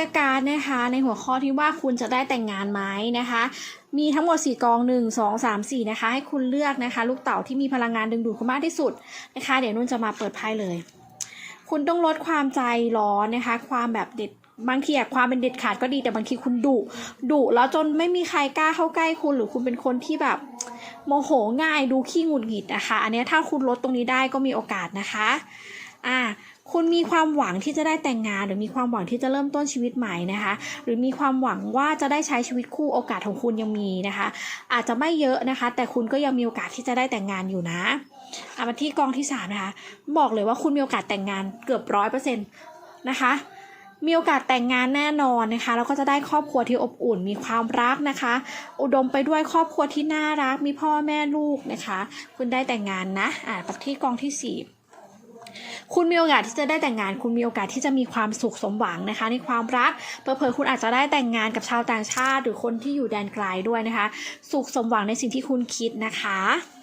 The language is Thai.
นะคะ ในหัวข้อที่ว่าคุณจะได้แต่งงานไหมนะคะ มีทั้งหมด 4 กอง 1 2 3 4 นะคะ ให้คุณเลือกนะคะ ลูกเต่าที่มีพลังงานดึงดูดคุณมากที่สุดนะคะ เดี๋ยวนุ่นจะมาเปิดไพ่เลย คุณต้องลดความใจร้อนนะคะ ความแบบเด็ดบางทีอะความเป็นเด็ดขาดก็ดีแต่บางทีคุณดุดุแล้วจนไม่มีใครกล้าเข้าใกล้คุณหรือคุณเป็นคนที่แบบโมโหง่ายดูขี้หงุดหงิดนะคะ อันนี้ถ้าคุณลดตรงนี้ได้ก็มีโอกาสนะคะ อ่าคุณมีความหวังที่จะได้แต่งงาน หรือมีความหวังที่จะเริ่มต้นชีวิตใหม่นะคะ หรือมีความหวังว่าจะได้ใช้ชีวิตคู่โอกาสของคุณยังมีนะคะ อาจจะไม่เยอะนะคะ แต่คุณก็ยังมีโอกาสที่จะได้แต่งงานอยู่นะเอามาที่กองที่สามนะคะ บอกเลยว่าคุณมีโอกาสแต่งงานเกือบร้อยเปอร์เซ็นต์นะคะมีโอกาสแต่งงานแน่นอนนะคะแล้วก็จะได้ครอบครัวที่อบอุ่น มีความรักนะคะ อุดมไปด้วยครอบครัวที่น่ารัก มีพ่อแม่ลูกนะคะ คุณได้แต่งงานนะอ่าไปที่กองที่สี่ คุณมีโอกาสที่จะได้แต่งงาน คุณมีโอกาสที่จะมีความสุขสมหวังนะคะ ในความรักเผลอๆคุณอาจจะได้แต่งงานกับชาวต่างชาติ หรือคนที่อยู่แดนไกลด้วยนะคะ สุขสมหวังในสิ่งที่คุณคิดนะคะ